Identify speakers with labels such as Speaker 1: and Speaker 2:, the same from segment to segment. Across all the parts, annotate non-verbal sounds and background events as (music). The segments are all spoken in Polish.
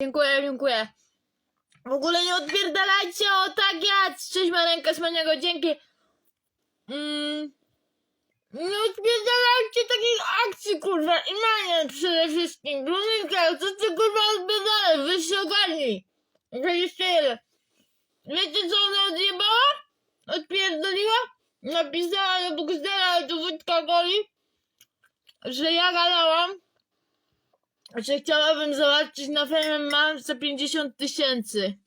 Speaker 1: Dziękuję, dziękuję. W ogóle nie odpierdalajcie o tak ja. Cześć Marenka Smaniego, dzięki. Mm, nie odpierdalajcie takich akcji, kurwa. I Manian przede wszystkim. Blumynka, co ty kurwa odpierdalasz? Wy się ogarnij. Jeszcze jeden. Wiecie co ona odjebała? Odpierdoliła? Napisała do Buxdera do Wojtka Goli, że ja gadałam, że chciałabym zobaczyć na FMMA za 50 tysięcy.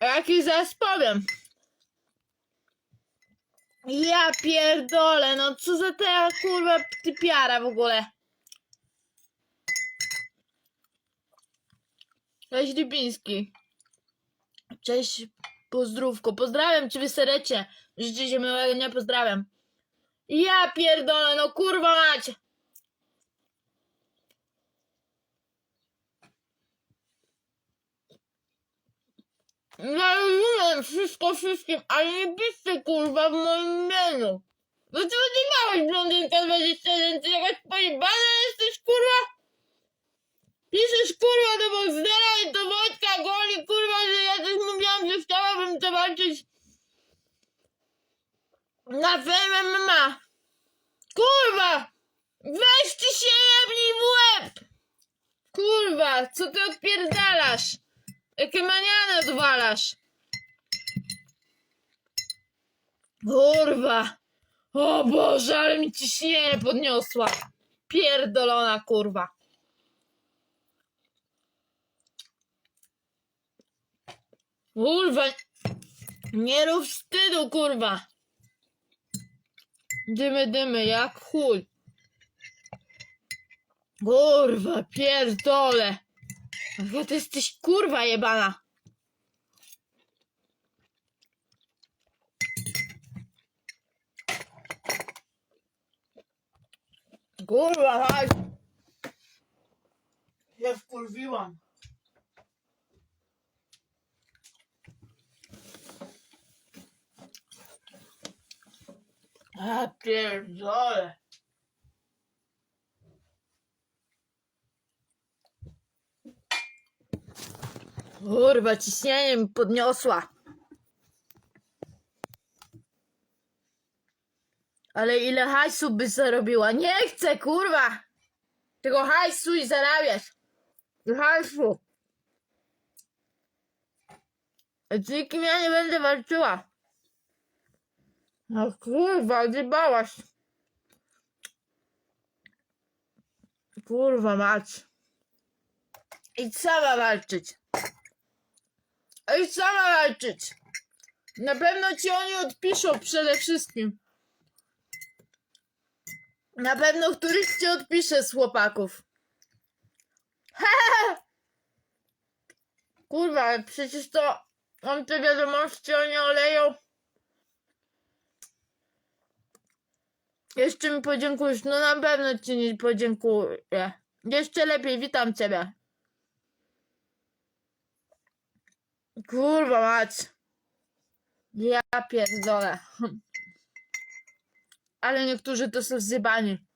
Speaker 1: Jaki zaraz powiem. Ja pierdolę, no co za ta kurwa typiara w ogóle. Cześć Lipiński. Cześć pozdrówko. Pozdrawiam cię wyserecie. Życzę się miłego dnia, pozdrawiam. Ja pierdolę, no kurwa mać. Ja rozumiem wszystko wszystkim, ale nie piszcie kurwa w moim imieniu. No co ty miałeś blondynka 21, ty jakaś pojebana jesteś kurwa? Piszesz kurwa do Boxdera i do Wojtka Goli kurwa, że ja też mówiłam, że chciałabym zobaczyć na MMA. Kurwa! Weź ty się jebnij w łeb! Kurwa, co ty odpierdalasz? Jakie maniany odwalasz? Kurwa! O Boże, ale mi ciśnienie podniosła. Pierdolona kurwa. Kurwa! Nie rób wstydu, kurwa! Dymy, dymy, jak chuj. Kurwa, pierdolę. Jaka ty jesteś kurwa jebana. Kurwa, chodź. Ja wkurwiłam. A pierdolę. Kurwa, ciśnienie mi podniosła. Ale ile hajsu by zarobiła? Nie chcę, kurwa! Tego hajsu i zarabiać. Hajsu. Z nikim ja nie będę walczyła. No kurwa, odjebałaś. Kurwa mać. Idź sama walczyć. Idź sama walczyć. Na pewno ci oni odpiszą przede wszystkim. Na pewno któryś ci odpisze z chłopaków. (laughs) Kurwa, przecież to on te wiadomości oni oleją. Jeszcze mi podziękujesz. No na pewno ci nie podziękuję. Jeszcze lepiej, witam ciebie. Kurwa mać. Ja pierdolę. (laughs) Ale niektórzy to są zjebani.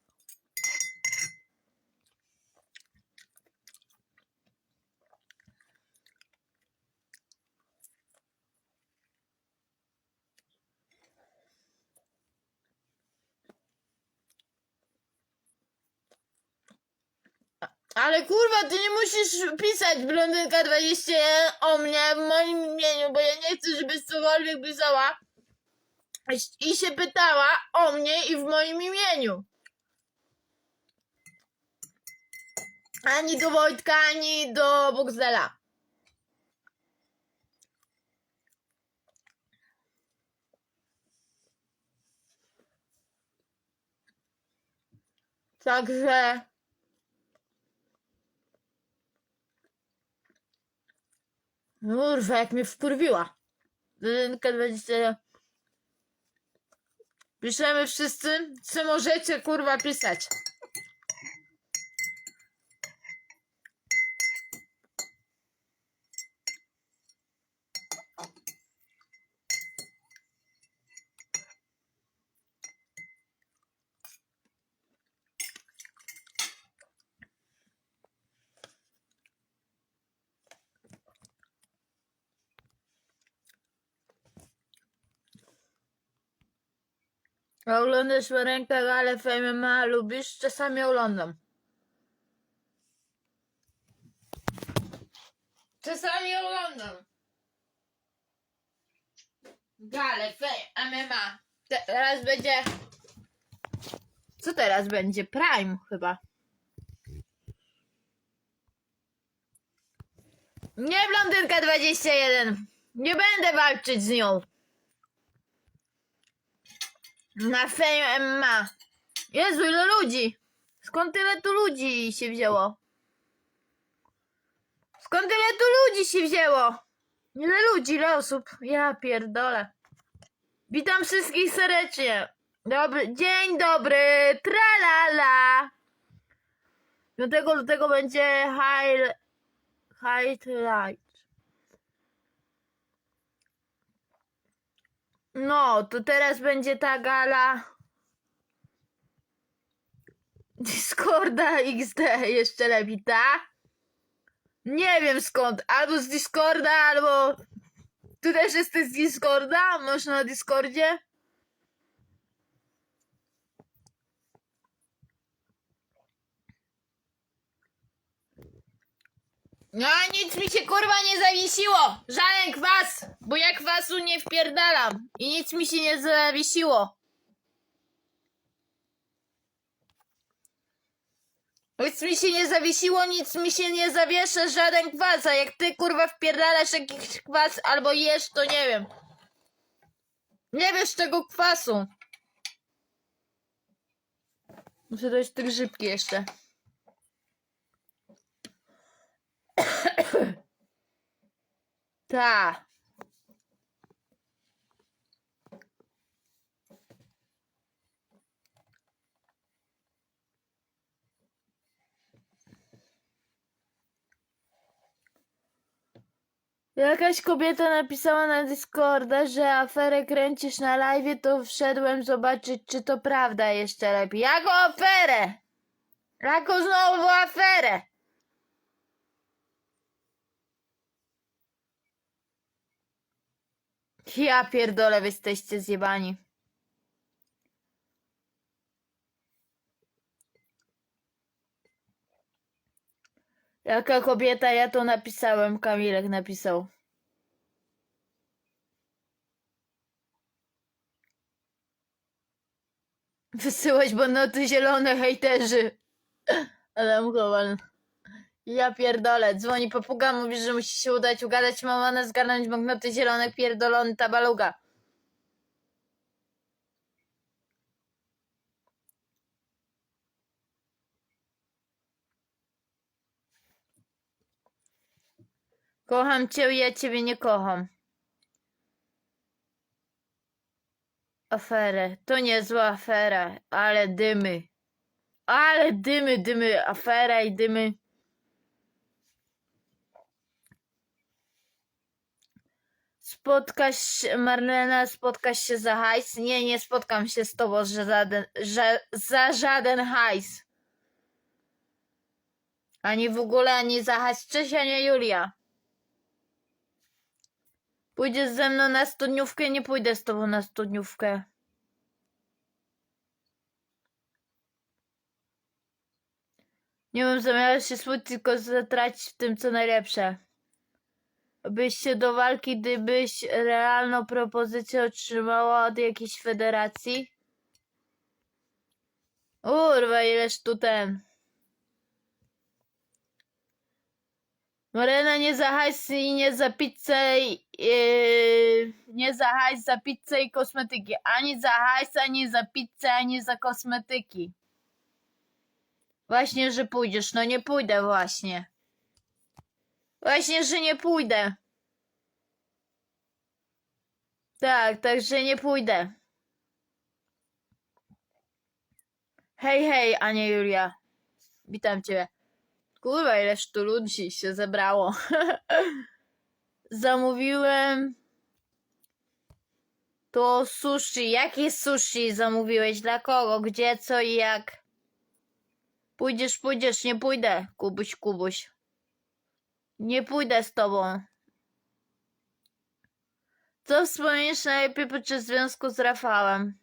Speaker 1: Ale kurwa, ty nie musisz pisać blondynka 21 o mnie w moim imieniu, bo ja nie chcę, żebyś cokolwiek pisała i- się pytała o mnie i w moim imieniu. Ani do Wojtka, ani do Boxdela. Także... Kurwa, jak mnie wkurwiła. Jedynka 20. Piszemy wszyscy, co możecie kurwa pisać. Oglądasz rękę ale w MMA lubisz? Czasami oglądam. Czasami oglądam. Gale, fame, MMA. Teraz będzie... Co teraz będzie? Prime chyba. Nie blondynka 21. Nie będę walczyć z nią. Na Fame MMA. Jezu, ile ludzi. Skąd tyle tu ludzi się wzięło? Skąd tyle tu ludzi się wzięło? Ile ludzi, ile osób? Ja pierdolę. Witam wszystkich serdecznie. Dobry, dzień dobry. Tralala. 5 lutego będzie high, highlight. No, to teraz będzie ta gala. Discorda XD jeszcze lepiej, ta? Nie wiem skąd. Albo z Discorda, albo. Tu też jesteś z Discorda? Masz na Discordzie? No nic mi się kurwa nie zawiesiło! Żaden kwas! Bo ja kwasu nie wpierdalam! I nic mi się nie zawiesiło! Nic mi się nie zawiesiło, nic mi się nie zawiesza, żaden kwas, a jak ty kurwa wpierdalasz jakiś kwas albo jesz, to nie wiem. Nie wiesz tego kwasu. Muszę dać te grzybki jeszcze. Ta. Jakaś kobieta napisała na Discorda, że aferę kręcisz na live, to wszedłem zobaczyć, czy to prawda jeszcze lepiej. Jaką aferę? Jaką znowu aferę? Ja pierdolę, wy jesteście zjebani. Jaka kobieta, ja to napisałem, Kamilek napisał. Wysyłać bonoty zielone hejterzy. (laughs) Adam Kowal. Ja pierdolę, dzwoni papuga, mówi, że musi się udać ugadać mamana, zgarnąć banknoty zielone, pierdolony tabaluga. Kocham cię, ja ciebie nie kocham. Aferę. To niezła afera, ale dymy. Ale dymy, dymy, afera i dymy. Spotkasz Marlena, spotkasz się za hajs? Nie, nie spotkam się z tobą że żaden, że, za żaden hajs. Ani w ogóle, ani za hajs. Cześć, Ania Julia. Pójdziesz ze mną na studniówkę? Nie pójdę z tobą na studniówkę. Nie mam zamiaru się smuć, tylko zatracić w tym, co najlepsze. Byś się do walki, gdybyś realną propozycję otrzymała od jakiejś federacji? Urwa, ileż tu ten. Morena nie za hajs i nie za pizzę i, yy, nie za hajs, za pizzę i kosmetyki. Ani za hajs, ani za pizzę, ani za kosmetyki. Właśnie, że pójdziesz. No nie pójdę właśnie. Właśnie, że nie pójdę. Tak, także nie pójdę. Hej, hej, Ania Julia. Witam cię. Kurwa, ileż tu ludzi się zebrało. (laughs) Zamówiłem to sushi. Jakie sushi zamówiłeś? Dla kogo? Gdzie, co i jak? Pójdziesz, pójdziesz, nie pójdę. Kubuś, Kubuś. Nie pójdę z tobą. Co wspomnisz najlepiej podczas związku z Rafałem?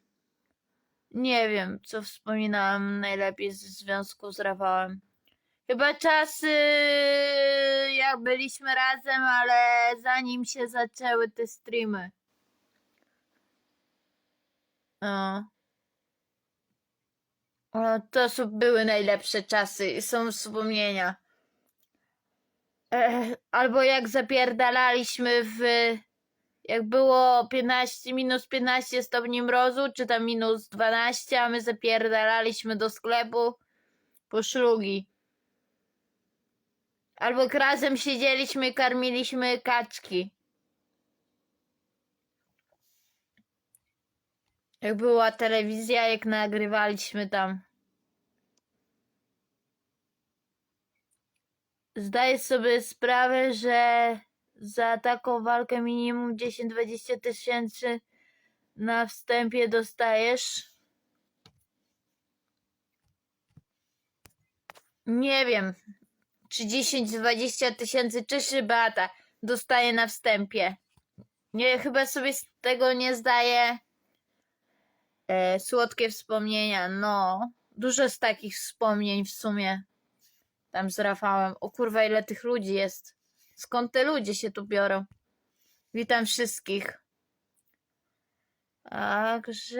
Speaker 1: Nie wiem, co wspominałam najlepiej w związku z Rafałem. Chyba czasy, jak byliśmy razem, ale zanim się zaczęły te streamy. O. O, to były najlepsze czasy i są wspomnienia. Albo jak zapierdalaliśmy w. Jak było 15, minus 15 stopni mrozu, czy tam minus 12, a my zapierdalaliśmy do sklepu po szlugi. Albo razem siedzieliśmy karmiliśmy kaczki. Jak była telewizja, jak nagrywaliśmy tam. Zdaję sobie sprawę, że za taką walkę minimum 10-20 tysięcy na wstępie dostajesz. Nie wiem, czy 10-20 tysięcy, czy szybata dostaje na wstępie. Nie, chyba sobie z tego nie zdaję. E, słodkie wspomnienia, no. Dużo z takich wspomnień w sumie. Tam z Rafałem. O kurwa, ile tych ludzi jest. Skąd te ludzie się tu biorą? Witam wszystkich. Także.